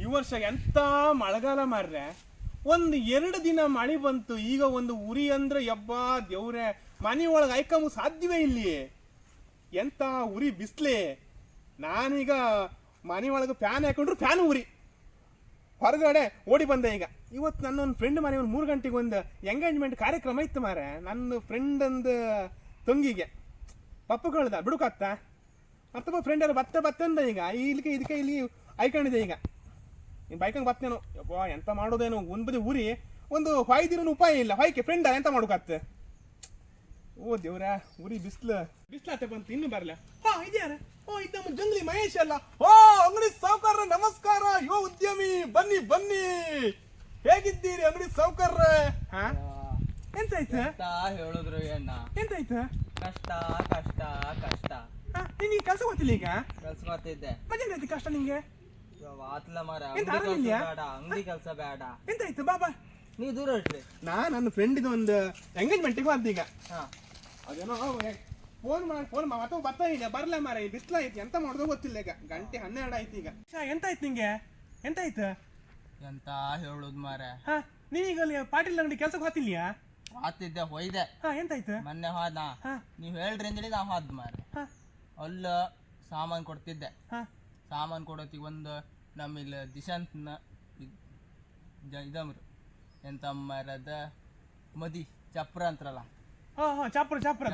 ಈ ವರ್ಷ ಎಂತ ಮಳೆಗಾಲ ಮಾರ್ರೆ? ಒಂದು ಎರಡು ದಿನ ಮಳೆ ಬಂತು, ಈಗ ಒಂದು ಉರಿ ಅಂದ್ರೆ ಯಬ್ಬಾ ದೇವ್ರೆ ಮನೆ ಒಳಗೆ ಐಕಮು ಸಾಧ್ಯವೇ ಇಲ್ಲಿ ಎಂತ ಉರಿ ಬಿಸ್ಲೆ? ನಾನೀಗ ಮನೆ ಒಳಗೆ ಫ್ಯಾನ್ ಹಾಕೊಂಡ್ರು ಫ್ಯಾನ್ ಉರಿ. ಹೊರಗಡೆ ಓಡಿ ಬಂದೆ ಈಗ. ಇವತ್ತು ನನ್ನ ಒಂದು ಫ್ರೆಂಡ್ ಮನೆ, ಒಂದು ಮೂರು ಗಂಟೆಗೆ ಒಂದು ಎಂಗೇಜ್ಮೆಂಟ್ ಕಾರ್ಯಕ್ರಮ ಇತ್ತು ಮಾರೆ ನನ್ನ ಫ್ರೆಂಡ್ ಒಂದು ತಂಗಿಗೆ. ಪಪ್ಪುಗಳ್ದ ಬಿಡುಕತ್ತ ಮತ್ತೊಬ್ಬ ಫ್ರೆಂಡ್ ಎಲ್ಲ ಬತ್ತೆ ಬತ್ತೆ ಅಂದ ಈಗ. ಇಲ್ಲಿಗೆ, ಇದಕ್ಕೆ ಇಲ್ಲಿ ಐಕೊಂಡಿದೆ ಈಗ. ನೀನು ಬೈಕಂಗೆ ಬರ್ತೇನು ಯಪ್ಪಾ ಎಂತ ಮಾಡೋದೇನು? ಒಂದು ಬದಿ ಊರಿ. ಒಂದು ಹೊಯ್ದಿರೋ ಉಪಾಯ ಇಲ್ಲ. ಹೊಯ್ಕೆ ಫ್ರೆಂಡ ಎಂತ ಮಾಡೋಕತ್ತೆ ಓ ದೇವ್ರ ಉರಿ ಬಿಸ್ಲು. ಬಿಸ್ಲಾತೆ ಬಂತು ಇನ್ನು ಬರಲ್ಲ ಹಾ ಇದ್ಯಾರ? ಓ ಇದು ನಮ್ಮ ಜಂಗ್ಲಿ ಮಹೇಶ್ ಅಲ್ಲ. ಓ ಅಂಗಡಿ ಸಾವುಕಾರ ನಮಸ್ಕಾರ. ಯೋ ಉದ್ಯಮಿ ಬನ್ನಿ ಬನ್ನಿ. ಹೇಗಿದ್ದೀರಿ ಅಂಗಡಿ ಸಾವುಕಾರ ಹಾ? ಎಂತಾಯ್ತು? ಎಂತ ಹೇಳಿದ್ರು ಅಣ್ಣ? ಎಂತಾಯ್ತು? ಕಷ್ಟ ಕಷ್ಟ ಕಷ್ಟ. ನಿನಗೆ ಕೆಲಸ ಗೊತ್ತಿಲ್ಲ ಈಗ? ಕೆಲ್ಸ ಮಾಡ್ತಿದ್ದೆ ಮತ್ತೇನಾಯ್ತು ಕಷ್ಟ ನಿಂಗೆ? ಆತ್ಲ ಮರ ಅಂಗಡಿ ಕೆಲ್ಸ ಬೇಡ ಎಂತಾಯ್ತು ಬಾಬಾ? ನೀ ದೂರ ಇಟ್ರಿ ನಾ ನನ್ನ ಫ್ರೆಂಡಿದು ಒಂದು ಎಂಗೇಜ್ಮೆಂಟಿಗೆ ಬಂತ ಈಗ ಅದೇನೋ ಫೋನ್ ಮಾಡಿ ಫೋನ್ ಮತ್ತೆ ಬರ್ತಾ ಇದೆ ಬರ್ಲ ಮಾರ ಬಿಸ್ಲ ಐತಿ ಎಂತ ಮಾಡೋದು ಗೊತ್ತಿಲ್ಲ ಈಗ. ಗಂಟೆ ಹನ್ನೆರಡು ಆಯ್ತು ಈಗ. ಎಂತ ಆಯ್ತು ನಿಂಗೆ? ಎಂತ ಆಯ್ತು ಎಂತ ಹೇಳುದ್ ಮಾರ ಹಾ ನೀನೀಗ ಅಲ್ಲಿ ಪಾಟೀಲ್ ಅಂಗಡಿ ಕೆಲ್ಸಕ್ಕೆ ಹೋತಿಲ್ಯಾ ಆತಿದ್ದೆ ಹೊಯ್ದೆ. ಎಂತಾಯ್ತು? ಮೊನ್ನೆ ಹೋದ ಹಾ. ನೀವ್ ಹೇಳ್ರಿ ಅಂದೇಳಿ ನಾ ಹೋದ್ ಮಾರ ಅಲ್ಲ ಸಾಮಾನ್ ಕೊಡ್ತಿದ್ದೆ. ಹಾ. ಸಾಮಾನ್ ಕೊಡೋತಿಗೆ ಒಂದು ನಮ್ಮಿಲ್ಲಿ ದಿಶಾಂತ್ನ ಇದಮ್ರು. ಎಂತ ಮರದ ಮದಿ ಚಪ್ರ ಅಂತಾರಲ್ಲ. ಹಾ ಹಾ ಚಾಪ್ರ ಚಾಪ್ರ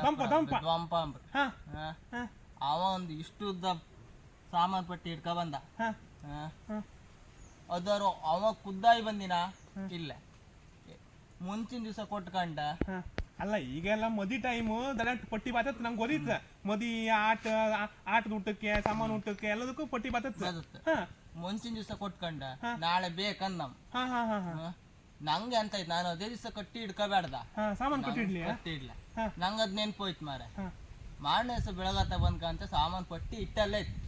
ದ್ವಂಪ ಅಂಬ್ರು ಹಾ ಹಾ. ಹಾ. ಅವ ಒಂದು ಇಷ್ಟು ಉದ್ದ ಸಾಮಾನ್ ಪಟ್ಟಿ ಇಟ್ಕ ಬಂದ ಹಾ. ಹಾ. ಹಾ. ಅದಾರು ಅವ ಖುದ್ದಾಗಿ ಬಂದಿನ? ಇಲ್ಲ. ಮುಂಚಿನ ದಿವಸ ಕೊಟ್ಕಂಡ ಹಾ. ಅಲ್ಲ ಈಗೆಲ್ಲ ಮದಿ ಟೈಮು ದಡಟ್ ಪಟ್ಟಿ ಬಾತತ್ ನಂಗೆ ಗೊತ್ತಿತ್ತು ಮದಿ ಆಟ ಆಟದ ಊಟಕ್ಕೆ ಸಾಮಾನು ಊಟಕ್ಕೆ ಎಲ್ಲದಕ್ಕೂ ಪಟ್ಟಿ ಬಾತತ್. ಹಾ. ಮುಂಚಿನ ದಿವಸ ಕೊಟ್ಕಂಡ ನಾಳೆ ಬೇಕಂದ್ ನಮ್. ನಂಗೆ ಅಂತ ಆಯ್ತು ನಾನು ಅದೇ ದಿವಸ ಕಟ್ಟಿ ಇಡ್ಕೋಬೇಡ್ದ ಹಾ ಸಾಮಾನು ಕಟ್ಟಿ ಇಡ್ಲ. ಹಾ. ನಂಗೆ ಅದ್ ಮಾರೆ ಮಾರನೇ ದಿವಸ ಬೆಳಗತ್ತ ಬಂದ್ಕಂತ ಸಾಮಾನ್ ಪಟ್ಟಿ ಇಟ್ಟಲ್ಲೇ ಇತ್ತು.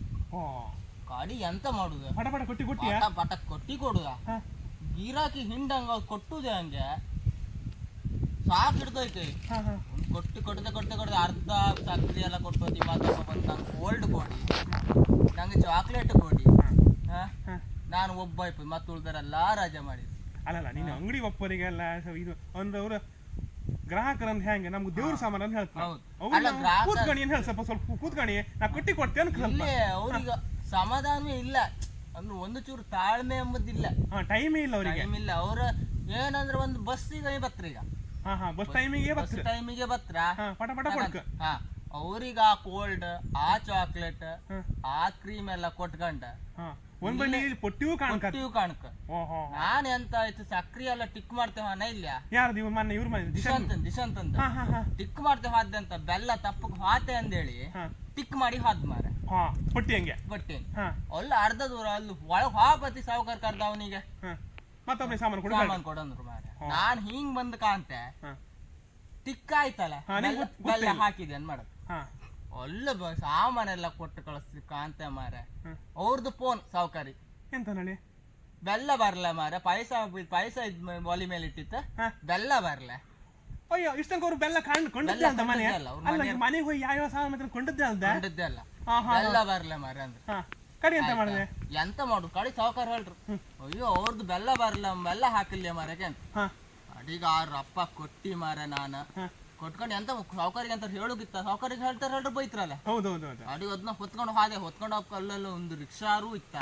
ಕಾಡಿ ಎಂತ ಮಾಡುದು? ಪಟ ಪಟ ಕೊಟ್ಟಿ ಪಟ ಕೊಟ್ಟಿ ಕೊಡುದ? ಗೀರಾಕಿ ಗಿರಾಕಿ ಹಿಂಡಂಗ ಕೊಟ್ಟುದೆ ಹಂಗೆ. ಸಾಕು ಹಿಡ್ದೈತೆ ಹಾ ಹಾ. ಒಂದ್ ಕೊಟ್ಟು ಕೊಡದೆ ಕೊಡದೆ ಕೊಡ್ತಾ ಅರ್ಧ ಸಕ್ಕರೆ ಎಲ್ಲ ಕೊಟ್ಟು ಬಂದು ನಂಗೆ ಕೋಲ್ಡ್ ಕೊಡಿ. ನಂಗೆ ಚಾಕ್ಲೇಟ್ ಕೊಡಿ. ನಾನು ಒಬ್ಬ ಇಪ್ಪ ಮತ್ತೆ ಉಳ್ದಾರೆಲ್ಲ ರಜೆ ಮಾಡಿದ್ರು ಅಲ್ಲಲ್ಲ ನೀನು ಅಂಗಡಿ ಒಪ್ಪರಿಗೆಲ್ಲ ಇದು ಒಂದು ಅವರು ಗ್ರಾಹಕರಂತ ಹೆಂಗೆ ನಮ್ಗೆ ದೇವ್ರ ಸಾಮಾನು ಅಂತ ಹೇಳ್ತಾರೆ. ಕೂತ್ಕಣಿ ಹೇಳಿ ಸ್ವಲ್ಪ ಸ್ವಲ್ಪ ಕೂತ್ಕಣಿ ನಾ ಕೊಟ್ಟಿ ಕೊಡ್ತೇನೆ ಅವ್ರಿಗೆ ಸಮಾಧಾನವೇ ಇಲ್ಲ. ಅಂದ್ರೆ ಒಂದು ಚೂರು ತಾಳ್ಮೆ ಎಂಬುದಿಲ್ಲ. ಹಾ ಟೈಮೇ ಇಲ್ಲ ಅವ್ರಿಗೆ. ಟೈಮ್ ಇಲ್ಲ. ಅವ್ರ ಏನಂದ್ರೆ ಒಂದು ಬಸ್ ಬತ್ರ ಈಗ ಹಾ ಹಾ ಬಸ್ ಟೈಮಿಗೆ ಬಸ್ ಟೈಮಿಗೆ ಬತ್ರ ಹಾ ಪಟ ಪಟ ಕೊಡ್ಕ. ಹಾ ಅವ್ರಿಗೆ ಆ ಕೋಲ್ಡ್ ಆ ಚಾಕ್ಲೇಟ್ ಆ ಕ್ರೀಮ್ ಎಲ್ಲ ಕೊಟ್ಕಂಡ ಒಂದ್ ಬಳ್ಳಿ ಪೊಟ್ಟಿಯೂ ಕಾಣ್ಕ. ಕೊಟ್ಟಿವ್ ಕಾಣಕ ಓಹೋ ನಾನ್ ಎಂತ ಆಯ್ತು ಸಕ್ರಿ ಎಲ್ಲ ಟಿಕ್ ಮಾಡ್ತೇವ ಹಣ ಇಲ್ಲ ಯಾರು ಇವ್ ಮೊನ್ನೆ ಇವ್ರ ಮನೆ ದಿಶಾ ದಿಶಾಂತ್ ದಿಶಾಂತ್ ಅಂತ ಟಿಕ್ ಮಾಡ್ತೇವೆ ಅಂತ ಬೆಲ್ಲ ತಪ್ಪಕ್ ಹಾತೆ ಅಂದೇಳಿ ಟಿಕ್ ಮಾಡಿ ಹಾದ್ ಮಾರ. ಪಟ್ಟಿ ಹಂಗೆ. ಹಾ. ಅಲ್ಲ ಅರ್ಧ ದೂರ ಅಲ್ಲಿ ಒಳಗ್ ಹಾಪತಿ ಸಾವುಕಾರ ಕರ್ದ ಅವನಿಗೆ. ಮತ್ತೊಮ್ಮೆ ಸಾಮಾನು ಕೊಡು ಸಾಮಾನ್ ಕೊಡಂದ್ರು. ನಾನ್ ಹಿಂಗ್ ಬಂದ್ ಕಾಂತೆ ಟಿಕ್ ಆಯ್ತಲ್ಲ. ಗೊತ್ತಿಲ್ಲ. ಹಾಕಿದೆ ಅನ್ ಮಾಡೋದು? ಒಳ್ಳೆ ಸಾಮಾನೆಲ್ಲ ಕೊಟ್ಟು ಕಳಿಸ್ತಿ ಕಾಂತೆ ಮಾರ ಅವ್ರದ್ದು ಫೋನ್ ಸಾವುಕಾರಿ. ಎಂತ ನಳಿ ಬೆಲ್ಲ ಬರ್ಲ ಮಾರ ಪಾಯಸ ಪಾಯಸ ಇದ್ ಒಲಿ ಮೇಲೆ ಇಟ್ಟಿತ್ತ. ಬೆಲ್ಲ ಬರ್ಲ. ಅಯ್ಯೋ ಇಷ್ಟಂಕ ಅವ್ರು ಬೆಲ್ಲ ಕಾಣ್ ಕೊಂಡಿದ್ದೆ ಅಂತ ಮನೆ? ಅಲ್ಲ, ಮನೆಗೆ ಹೋಗಿ ಯಾವ ಯಾವ ಸಾಮಾನು ಕೊಂಡಿದ್ದೆ ಅಂತ ಕೊಂಡದ್ದೆ ಅಲ್ಲ. ಬೆಲ್ಲ ಬರ್ಲ ಮಾರ ಅಂದ್ರೆ. ಕಡಿ ಅಂತ ಮಾಡಿದೆ? ಎಂತ ಮಾಡು ಕಡಿ ಸಾವುಕಾರ ಹೇಳ್ರು. ಅಯ್ಯೋ ಅವ್ರದ್ದು ಬೆಲ್ಲ ಬರಲ್ಲ ಬೆಲ್ಲ ಹಾಕಿಲ್ಲ ಮಾರಕ್ಕೆ ಅಂತ ಅಡಿಗ ಆ ರಪ್ಪ ಕೊಟ್ಟಿ ಮಾರ ನಾನ. ಕೊಟ್ಕೊಂಡು ಎಂತ ಸಾವುಕಾರಿಗೆ ಅಂತ ಹೇಳುಗಿತ್ತ ಸಾವುಕಾರಿಗೆ ಹೇಳ್ತಾರೆ ಹೇಳ್ರು ಬೈತ್ರಲ್ಲ. ಹೌದು ಹೌದು ಹೌದು. ಅಡಿಗೆ ಅದನ್ನ ಹೊತ್ಕೊಂಡು ಹೋದೆ ಹೊತ್ಕೊಂಡು ಹೋಗ್ ಅಲ್ಲೆಲ್ಲ ಒಂದು ರಿಕ್ಷಾರು ಇತ್ತ.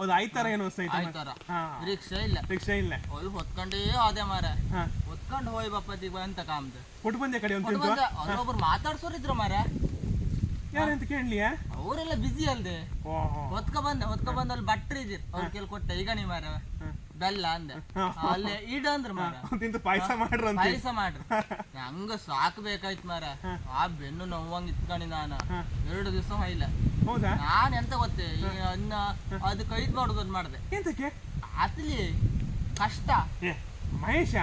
ಅದು ಆಯ್ತಾರ ಏನು ಆಯ್ತಾರ ರಿಕ್ಷಾ ಇಲ್ಲ. ರಿಕ್ಷಾ ಇಲ್ಲ. ಅಲ್ಲಿ ಹೊತ್ಕೊಂಡೇ ಹೋದೆ ಮಾರ. ಹೊತ್ಕೊಂಡು ಹೋಯ್ ಬಪ್ಪ ಅಂತ ಕಾಮ್ದು. ಕೊಟ್ಟು ಬಂದೆ ಕಡೆ ತಿಂತು ಮಾತಾಡ್ಸೋರಿದ್ರು ಮಾರ. ಯಾರಂತ ಕೇಳಲಿಯಾ? ಅವರೆಲ್ಲ ಬಿಸಿ ಅಲ್ದೆ. ಹೊತ್ಕೊ ಬಂದೆ ಹೊತ್ಕ ಬಂದ ಅಲ್ಲಿ ಬಟ್ರಿ ಇದ್ದಿರ್ ಅವ್ರು ಕೇಳಿ ಕೊಟ್ಟೆ ಈಗ ನೀ ಮಾರ ಬೆಲ್ಲ ಅಂದೆ. ಅಲ್ಲಿ ಇಡ ಅಂದ್ರ ಮಾರ. ಪಾಯಸ ಮಾಡ್ರು ಅಂತ ಪಾಯಸ ಮಾಡ್ರಿ. ಹಂಗ ಸಾಕ್ ಬೇಕಾಯ್ತು ಮಾರ. ಆ ಬೆನ್ನು ನೋವಂಗ್ ಇತ್ಕಣಿ ನಾನು. ಎರಡು ದಿವಸ ಹೊಯ್ಲ ಹೌದಾ? ನಾನ್ ಎಂತ ಗೊತ್ತೆ? ಅನ್ನ ಅದು ಕೈದ್ ಮಾಡುದು ಮಾಡ್ದೆ. ಎಂತಕ್ಕೆ? ಅತ್ಲಿ ಕಷ್ಟ. ಮಹೇಶ.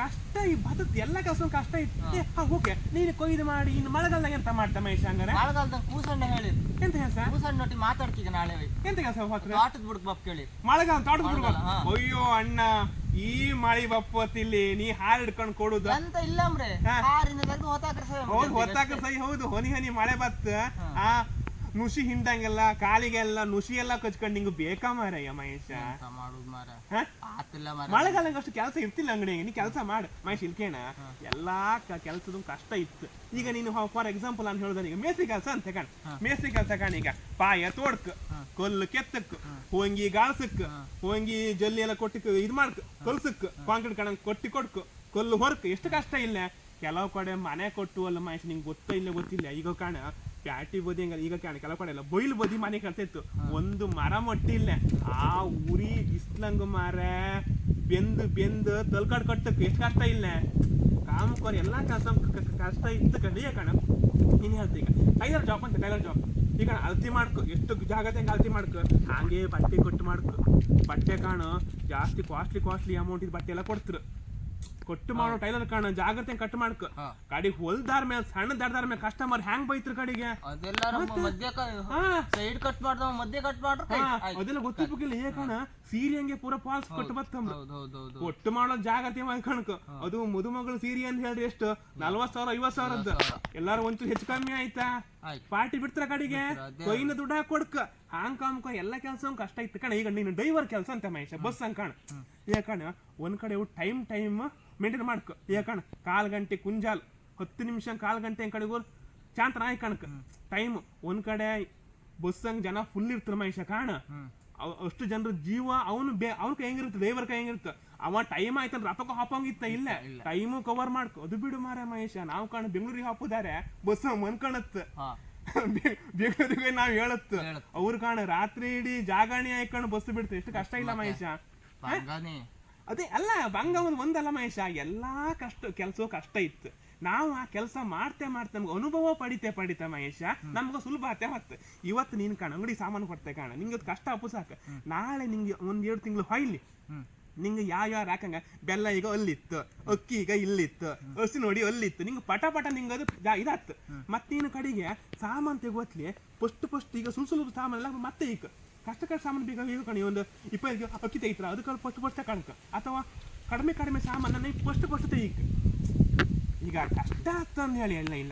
ಕಷ್ಟ ಈ ಬದುಕ್ ಎಲ್ಲ ಕೆಲಸ ಕಷ್ಟ ಇತ್ತು. ಹೋಗಿ ಹಾ ಓಕೆ ನೀನು ಕೊಯ್ದು ಮಾಡಿ ಇನ್ನು ಮಳೆಗಾಲದಾಗ ಎಂತ ಮಾಡ್ತಾ ಮಹೇಶ್ ಹಂಗಾರೆ? ಮಳೆಗಾಲದಾಗ ಕೂಸಣ್ಣ ಹೇಳಿ ಎಂತ ಕೆಲಸ? ಕೂಸಣ್ಣ ನೊಟ್ಟಿ ಮಾತಾಡ್ತೀಗ ನಾಳೆ ಎಂತ ಕೆಲಸ ಆಟದ ಬುಡಕ್ ಬಪ್ ಕೇಳಿ. ಮಳೆಗಾಲ ತೋಟದ ಬಿಡುವ ಅಯ್ಯೋ ಅಣ್ಣ ಈ ಮಳಿ ಬಪ್ಪತ್ತಿಲ್ಲಿ ನೀ ಹಾರ್ ಹಿಡ್ಕೊಂಡು ಕೊಡುದು? ಅಂತ ಇಲ್ಲ ಹೌದು ಮುಗಿಯೋದು ಹೊತ್ತಾಕ ಸೈ ಹೌದು. ಹೊನಿ ಹನಿ ಮಳೆ ಬತ್ತ ಆ ನುಸಿ ಹಿಂಡಂಗೆಲ್ಲ ಕಾಲಿಗೆಲ್ಲ ನುಸಿ ಎಲ್ಲ ಕಚ್ಕೊಂಡು ನಿಂಗೆ ಬೇಕಾ ಮಾರಯ್ಯ ಮಹೇಶ? ಮಾಡುದು ಮಾರ ಹ? ಆತಿಲ್ಲ ಮಾರ ಮಳೆಗಾಲ ಅಷ್ಟು ಕೆಲಸ ಇರ್ತಿಲ್ಲ ಅಂಗಡಿ ನೀ ಕೆಲಸ ಮಾಡು. ಮಹೇಶ್ ಇಲ್ಕೇಣ ಎಲ್ಲಾ ಕೆಲಸದ ಕಷ್ಟ ಇತ್ತು. ಈಗ ನೀನು ಫಾರ್ ಎಕ್ಸಾಂಪಲ್ ನಾನು ಹೇಳ್ದೆ ಈಗ ಮೇಸ್ತ್ರಿ ಕೆಲಸ ಅಂತ ಕಾಣ. ಮೇಸ್ತ್ರಿ ಕೆಲಸ ಕಾಣ ಈಗ. ಪಾಯ ತೋಡ್ಕ ಕೊಲ್ಲು ಕೆತ್ತಕ್ ಹೋಂಗಿ ಗಾಳ್ಸಕ್ ಹೋಂಗಿ ಜಲ್ಲಿ ಎಲ್ಲ ಕೊಟ್ಟು ಇದು ಮಾಡ್ಕ ಕೊಲ್ಸಕ್ ಕಾಂಕ್ರೀಟ್ ಕಣ ಕೊಟ್ಟಿ ಕೊಡ್ಕು ಕೊಲ್ಲು ಹೊರ್ಕ್. ಎಷ್ಟು ಕಷ್ಟ ಇಲ್ಲ? ಕೆಲವು ಕಡೆ ಮನೆ ಕೊಟ್ಟು ಅಲ್ಲ ಮಹೇಶ್ ನಿಂಗೆ ಗೊತ್ತ ಇಲ್ಲ ಗೊತ್ತಿಲ್ಲ. ಈಗ ಕಾಣ. ಪ್ಯಾಟಿ ಬದಿ ಹಂಗಲ್ಲ. ಈಗ ಕಾಣ ಕೆಲ ಕಡೆ ಇಲ್ಲ ಬೈಲು ಬದಿ ಮನೆ ಕಂತಿತ್ತು ಇತ್ತು ಒಂದು ಮರ ಮೊಟ್ಟಿಲ್ಲ. ಆ ಉರಿ ಬಿಸ್ಲಂಗ ಮಾರ ಬೆಂದು ಬೆಂದು ತಲ್ಕಾಡ್ ಕಟ್ಟಕ್ಕೆ ಎಷ್ಟು ಕಷ್ಟ ಇಲ್ಲ. ಕಾಮಕೋರ್ ಎಲ್ಲ ಕೆಲಸ ಕಷ್ಟ ಇತ್ತು ಕಡಿಯ ಕಣ. ನೀನು ಹೇಳ್ತಿ ಈಗ. ಟೈಲರ್ ಜಾಬ್ ಅಂತ ಟೈಲರ್ ಜಾಬ್ ಈಗ ಅಳತಿ ಮಾಡ್ಕೊ. ಎಷ್ಟು ಹಂಗೆ ಅಳತಿ ಮಾಡ್ಕೊ. ಹಾಗೆ ಬಟ್ಟೆ ಕೊಟ್ಟು ಮಾಡ್ಕೊ. ಬಟ್ಟೆ ಕಾಣು ಜಾಸ್ತಿ ಕಾಸ್ಟ್ಲಿ ಕಾಸ್ಟ್ಲಿ ಅಮೌಂಟ್ ಇದು ಬಟ್ಟೆ ಎಲ್ಲ ಕೊಡ್ತಿರು. ಕೊಟ್ಟು ಮಾಡೋ ಟೈಲರ್ ಕಾಣ ಜಾಗ್ರತೆ ಕಟ್ ಮಾಡ್ಕ. ಕಡಿಗ್ ಹೊಲ್ದಾರ ಮೇಲೆ ಸಣ್ಣ ದಾರ್ದಾರ ಮೇಲೆ ಕಸ್ಟಮರ್ ಹ್ಯಾಂಗ್ ಬೈತ್ರ ಕಡಿಗೆ? ಅದೆಲ್ಲ ಮಧ್ಯ ಸೈಡ್ ಕಟ್ ಮಾಡ್ದವ ಮಧ್ಯ ಕಟ್ ಮಾಡ್ರ. ಅದೆಲ್ಲ ಗೊತ್ತಿರ್ಬೇಕಿಲ್ಲ. ಏ ಕಣ ಸೀರೆ ಹಂಗೆ ಪೂರ ಫಾಲ್ಸ್ ಕೊಟ್ಟು ಬತ್ತಂಬ್ರು ಹೌದು ಮಾಡಿ ಮಾಡೋ ಜಾಗೃತಿ ಮಾಡ್ಕಣಕ ಅದು ಮದುಮಗಳು ಸೀರೆ ಅಂತ ಹೇಳ್ರಿ ಎಷ್ಟು? ನಲ್ವತ್ ಸಾವಿರ ಐವತ್ ಸಾವಿರದ್ದು. ಎಲ್ಲಾರು ಒಂಚೂರು ಹೆಚ್ಚು ಕಮ್ಮಿ ಆಯ್ತು? ಪಾರ್ಟಿ ಬಿಡ್ತಾರ ಕಡೆಗೆ. ಕೊಯ್ನ ದುಡ್ಡ ಕೊಡ್ಕ. ಹಾಂಗ್ ಎಲ್ಲ ಕೆಲಸ ಕಷ್ಟ ಇತ್ತು ಕಣ. ಈಗ ನೀನು ಡ್ರೈವರ್ ಕೆಲಸ ಅಂತ ಮಹೇಶ ಬಸ್ ಅಂತ ಕಣ. ಯಾಕಣ ಒಂದ್ ಕಡೆ ಟೈಮ್ ಟೈಮ್ ಮೇಂಟೈನ್ ಮಾಡ್ಕೊ. ಕಣ ಕಾಲ್ ಗಂಟೆ ಕುಂಜಾಲ್. ಹತ್ತು ನಿಮಿಷ ಕಾಲ್ ಗಂಟೆ ಕಡೆ ಚಾಂತ ನಾಯಿ ಕಣಕ್. ಟೈಮ್ ಒಂದ್ ಕಡೆ ಬಸ್ ಹಂಗ್ ಜನ ಫುಲ್ ಇರ್ತಾರ ಮಹೇಶ ಕಾಣ. ಅಷ್ಟು ಜನರ ಜೀವ ಅವನು ಬೇ ಅವ್ನ ಕೈ ಹೆಂಗಿರುತ್ತೆ ಡ್ರೈವರ್ ಕೈ ಹೆಂಗಿರುತ್ತೆ. ಅವ ಟೈಮ್ ಆಯ್ತಂದ್ರೆ ರಪಕ್ಕ ಹಾಪಂಗಿತ್ತ? ಇಲ್ಲ. ಟೈಮು ಕವರ್ ಮಾಡ್ಕೊ. ಅದು ಬಿಡು ಮಾರ ಮಹೇಶ ನಾವು ಕಾಣ ಬೆಂಗಳೂರಿಗೆ ಹಾಪುದಾರೆ ಬಸ್ ಮನ್ಕಣತ್ ಬೆಂಗಳೂರಿಗೆ ನಾವ್ ಹೇಳತ್. ಅವ್ರು ಕಾಣ ರಾತ್ರಿ ಇಡೀ ಜಾಗಣಿ ಹಾಕೊಂಡು ಬಸ್ ಬಿಡ್ತು. ಎಷ್ಟು ಕಷ್ಟ ಇಲ್ಲ ಮಹೇಶ? ಅದೇ ಅಲ್ಲ ಬಂಗ ಒಂದ್ ಒಂದಲ್ಲ ಮಹೇಶ. ಎಲ್ಲಾ ಕಷ್ಟ ಕೆಲಸ ಕಷ್ಟ ಇತ್ತು. ನಾವು ಆ ಕೆಲಸ ಮಾಡ್ತೆ ಮಾಡ್ತೆ ನಮ್ಗೆ ಅನುಭವ ಪಡಿತೆ ಪಡಿತೆ ಮಹೇಶ. ನಮ್ಗೆ ಸುಲಭ ಆತೆ ಮತ್ತೆ. ಇವತ್ತು ನೀನ್ ಕಾಣ ಅಂಗಡಿ ಸಾಮಾನು ಕೊಡ್ತೆ ಕಾಣ. ನಿಂಗೆ ಕಷ್ಟ ಅಪ್ಪು ಸಾಕು. ನಾಳೆ ನಿಂಗೆ ಒಂದ್ ಎರಡು ತಿಂಗಳು ಹೊಯ್ಲಿ. ನಿಂಗೆ ಯಾವ ಯಾವ ಹಾಕಂಗ? ಬೆಲ್ಲ ಈಗ ಅಲ್ಲಿತ್ತು ಅಕ್ಕಿ ಈಗ ಇಲ್ಲಿತ್ತು ಹಸಿ ನೋಡಿ ಅಲ್ಲಿತ್ತು ನಿಂಗೆ ಪಟ ಪಟ ನಿಂಗೆ ಅದು ಜಾ- ಇದಾತ್ತು ಮತ್ತೆ ನೀನು ಕಡೆಗೆ ಸಾಮಾನು ತೆಗೋತ್ಲಿ ಫಸ್ಟ್ ಫಸ್ಟ್ ಈಗ ಸುಲ್ ಸುಲಭ ಸಾಮಾನೆಲ್ಲ ಮತ್ತೆ ಈಗ. ಕಷ್ಟ ಕಷ್ಟ ಸಾಮಾನು ಬೇಕಾಗ ಈಗ ಕಣಿ ಒಂದು ಇಪ್ಪತ್ತು ಅಕ್ಕಿ ತೆಗಿತಾರ ಅದಕ್ಕೆ ಫಸ್ಟ್ ಫಸ್ಟ್ ಕಣಕ ಅಥವಾ ಕಡಿಮೆ ಕಡಿಮೆ ಸಾಮಾನನ್ನ ಫಸ್ಟ್ ಫಸ್ಟ್ ತೆಗಿಕ. ಈಗ ಕಷ್ಟ ಅಂತಂದು ಹೇಳಿ ಎಲ್ಲ ಇಲ್ಲ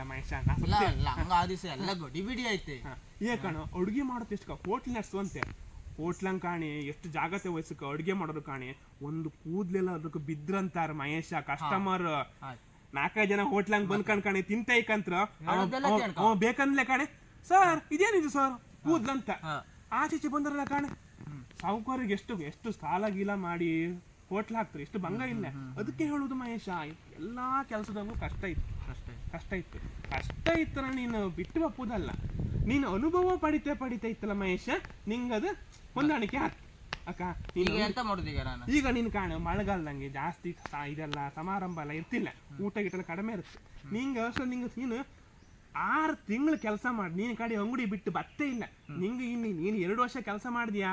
ಆದಿಸ ಎಲ್ಲ ಗಡಿ ಬಿಡಿ ಐತೆ ಏ ಕಣ ಅಡುಗೆ ಮಾಡೋದು ಎಷ್ಟು ಹೋಟ್ಲ್ ನಡ್ಸು ಅಂತೆ. ಹೋಟ್ಲಂಗ್ ಕಾಣಿ ಎಷ್ಟು ಜಾಗತೆ ವಯಸ್ಸಕ್ಕೆ ಅಡುಗೆ ಮಾಡೋದು ಕಾಣಿ ಒಂದು ಕೂದ್ಲೆಲ್ಲ ಅದಕ್ಕೆ ಬಿದ್ರಂತಾರ ಮಹೇಶ ಕಸ್ಟಮರ್ ನಾಲ್ಕೈದು ಜನ ಹೋಟ್ಲಂಗ್ ಬಂದ್ ಕಣ್ ಕಾಣಿ ತಿಂತೈಕಂತ್ರ. ಅವ ಬೇಕಂದ್ಲೆ ಕಾಣೆ ಸರ್ ಇದೇನಿದು ಸರ್? ಕೂದ್ಲಂತ. ಆಚೀಚೆ ಬಂದ್ರಲ್ಲ ಕಾಣೆ. ಸಾವುಕಾರಿಗೆ ಎಷ್ಟು ಎಷ್ಟು ಸಾಲ ಗೀಲ ಮಾಡಿ ಹೋಟ್ಲ್ ಹಾಕ್ತಾರೆ ಎಷ್ಟು ಭಂಗ ಇಲ್ಲ. ಅದಕ್ಕೆ ಹೇಳುದು ಮಹೇಶ ಎಲ್ಲಾ ಕೆಲಸದಂಗೂ ಕಷ್ಟ ಇತ್ತು. ಕಷ್ಟ ಇತ್ತು. ಕಷ್ಟ ಇತ್ತರ ನೀನು ಬಿಟ್ಟು ಒಪ್ಪುದಲ್ಲ. ನೀನು ಅನುಭವ ಪಡಿತೆ ಪಡಿತಾ ಇತ್ತಲ್ಲ ಮಹೇಶ? ನಿಂಗದು ಹೊಂದಾಣಿಕೆ ಅಕ್ಕ ಈಗ ನೀನ್ ಎಂತ ಮಾಡುದು ಈಗ ನಾನು? ಈಗ ನೀನು ಕಾಣು ಮಳೆಗಾಲದಂಗೆ ಜಾಸ್ತಿ ಸ- ಇದೆಲ್ಲ ಸಮಾರಂಭ ಎಲ್ಲ ಇರ್ತಿಲ್ಲ. ಊಟ ಗಿಟ ಕಡಿಮೆ ಇರುತ್ತೆ. ನಿಂಗೆ ಅಷ್ಟು ನಿಂಗೆ ನೀನು ಆರು ತಿಂಗಳು ಕೆಲಸ ಮಾಡಿ ನೀನು ಕಡೆ ಅಂಗಡಿ ಬಿಟ್ಟು ಬತ್ತೇ ಇಲ್ಲ. ನಿಂಗೆ ಇನ್ನು ನೀನು ಎರಡು ವರ್ಷ ಕೆಲಸ ಮಾಡಿದ್ಯಾ?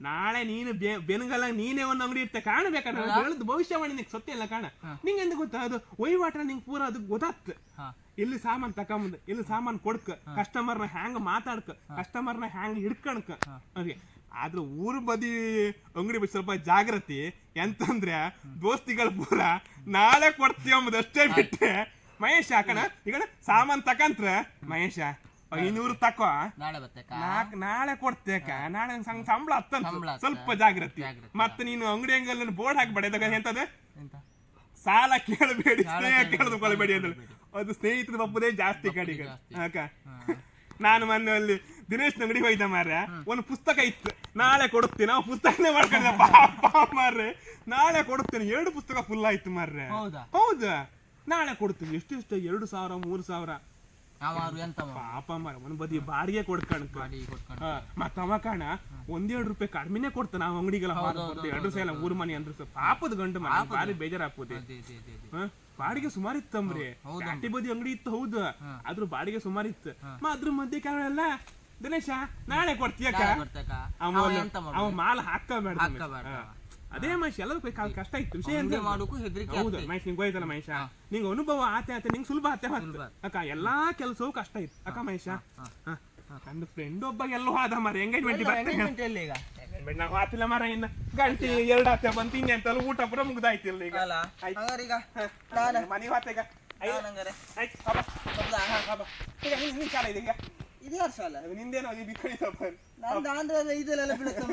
ನಾಳೆ ನೀನು ಬೆ- ಬೆನಗಲ್ಲ ನೀನೇ ಒಂದು ಅಂಗಡಿ ಇರ್ತೆ ಹೇಳುದು ಭವಿಷ್ಯವಾಣಿ ನಿಂಗೆ ಸೊತ್ತೆ ಇಲ್ಲ ಕಾಣ. ನಿಂಗೆ ಎಂದು ಗೊತ್ತಾ? ಅದು ವಹಿವಾಟ ನಿಂಗೆ ಪೂರ ಅದು ಗೊತ್ತಾತ್. ಇಲ್ಲಿ ಸಾಮಾನು ಸಾಮಾನ್ ಇಲ್ಲಿ ಸಾಮಾನು ಕೊಡ್ಕ ಕಸ್ಟಮರ್ನ ಹ್ಯಾಂಗ ಮಾತಾಡ್ಕ ಕಸ್ಟಮರ್ನ ಹ್ಯಾಂಗ ಹಿಡ್ಕಣಕ. ಅದೇ. ಆದ್ರೆ ಊರ್ ಬದಿ ಅಂಗಡಿ ಬಿಟ್ಟು ಸ್ವಲ್ಪ ಜಾಗೃತಿ ಎಂತಂದ್ರೆ ದೋಸ್ತಿಗಳು ಪೂರ ನಾಳೆ ಕೊಡ್ತೀವಿ ಅಂಬುದಷ್ಟೇ ಬಿಟ್ಟೆ ಮಹೇಶ ಕಣ ಈಗ ಸಾಮಾನ್ ತಕಂತ್ರ ಮಹೇಶ ಐನೂರು ತಕೋ. ನಾಕ್ ನಾಳೆ ಕೊಡ್ತೇಕ. ನಾಳೆ ಸಂಬಳ ಹತ್ತಂತ. ಹತ್ತ. ಸ್ವಲ್ಪ ಜಾಗೃತಿ. ಮತ್ತೆ ನೀನು ಅಂಗಡಿ ಅಂಗಲ್ಲಿ ಬೋರ್ಡ್ ಹಾಕ್ಬೇಡ ಎಂತದ? ಸಾಲ ಕೇಳಬೇಡಿ ಸ್ನೇಹ ಕೇಳಬೇಡಿ, ಕೇಳಬೇಡಿ. ಅಂತ ಅದು ಸ್ನೇಹಿತರ ಒಬ್ಬದೇ ಜಾಸ್ತಿ ಕಡೆ. ಅಕ್ಕ ನಾನು ಮೊನ್ನೆ ಅಲ್ಲಿ ದಿನೇಶ್ ಅಂಗಡಿ ಹೋಯ್ತ ಮಾರ ಒಂದು ಪುಸ್ತಕ ಇತ್ತು. ನಾಳೆ ಕೊಡುತ್ತೀನಿ? ನಾವು ಪುಸ್ತಕನೇ ಮಾಡ್ಕೊಂಡೆ ಪಾಪ ಮಾರ್ರೆ. ನಾಳೆ ಕೊಡುತ್ತೇನೆ? ಎರಡು ಪುಸ್ತಕ ಫುಲ್ ಆಯ್ತು ಮಾರ್ರೆ. ಹೌದಾ? ಹೌದಾ? ನಾಳೆ ಕೊಡ್ತೀನಿ ಎಷ್ಟು ಇಷ್ಟ ಎರಡು ಸಾವಿರ ಮೂರು ಸಾವಿರ. ಅವಾರು ಎಂತ ಪಾಪ ಮಾರ ಒಂದ್ ಬದಿ ಬಾಡಿಗೆ ಕೊಡ್ಕಣ ಮತ್ತವ ಕಾಣ ಒಂದೆರಡು ರೂಪಾಯಿ ಕಡಿಮೆನೆ ಕೊಡ್ತಾನ ನಾವು ಅಂಗಡಿಗೆಲ್ಲ ಎರಡು ಸಾವಿರ ಮೂರು ಮನೆ ಅಂದ್ರೆ ಪಾಪದ ಗಂಡು ಮನೆ ಬಾರಿ ಅದೇ. ಬಾಡಿಗೆ ಸುಮಾರು ಇತ್ತಂಬ್ರಿ ಅಂಬ್ರಿ. ಘಾಟಿ ಬದಿ ಅಂಗಡಿ ಇತ್ತು ಹೌದು. ಆದ್ರೂ ಅದ್ರ ಬಾಡಿಗೆ ಸುಮಾರು ಇತ್ತು. ಮಾ ಅದ್ರ ಮಧ್ಯೆ ಕೆಲವೆಲ್ಲ ದಿನೇಶ ನಾಳೆ ಕೊಡ್ತೀಯಕ್ಕ ಅವ ಮಾಲ್ ಹಾಕಬೇಡ. ಅದೇ ಮಹೇಶ್ ಕಾಲ್ ಕಷ್ಟ ಇತ್ತು ವಿಷಯ ಎಂತ ಮಾಡೋಕು ಹೆದರಿಕೆ ಹೌದು. ಮಹೇಶ್ ನಿಂಗೆ ಹೋಯ್ತಲ್ಲ ಮಹೇಶ? ನಿಂಗೆ ಅನುಭವ ಆತೆ ಆತ ನಿಂಗೆ ಸುಲಭ ಆತೆ ಅಕ್ಕ ಎಲ್ಲಾ ಕೆಲಸವೂ ಕಷ್ಟ ಇತ್ತು. ಅಕ್ಕ ಮಹೇಶ. ನನ್ನ ಫ್ರೆಂಡ್ ಒಬ್ಬ ಎಲ್ಲೋ ಆದ ಮರ ಎಂಗೇಜ್ಮೆಂಟ್ ಈಗ? ನಾವು ಆತಿಲ್ಲ ಮರ ಇನ್ನ. ಗಂಟೆ ಎರಡು ಆತ ಬಂತು ಅಂತಲ್ಲ ಊಟ ಪುರ ಮುಗ್ದಾಯ್ತಿಲ್ಲ ಈಗ. ಈಗ? ಆಯ್ತು ಹೌದಾ? ಈಗ ಕಾಲ ಇದೆ ಈಗ. ಇದು ಅಲ್ಲ ಶಾಲೆ ನಿಂದೇನೋ ಬಿಕ್ಕಡಿ ತಪ್ಪ ನಾನು ಆಂಧ್ರದ ಇದೆಲ್ಲ ಬೀಳುತ್ತೆ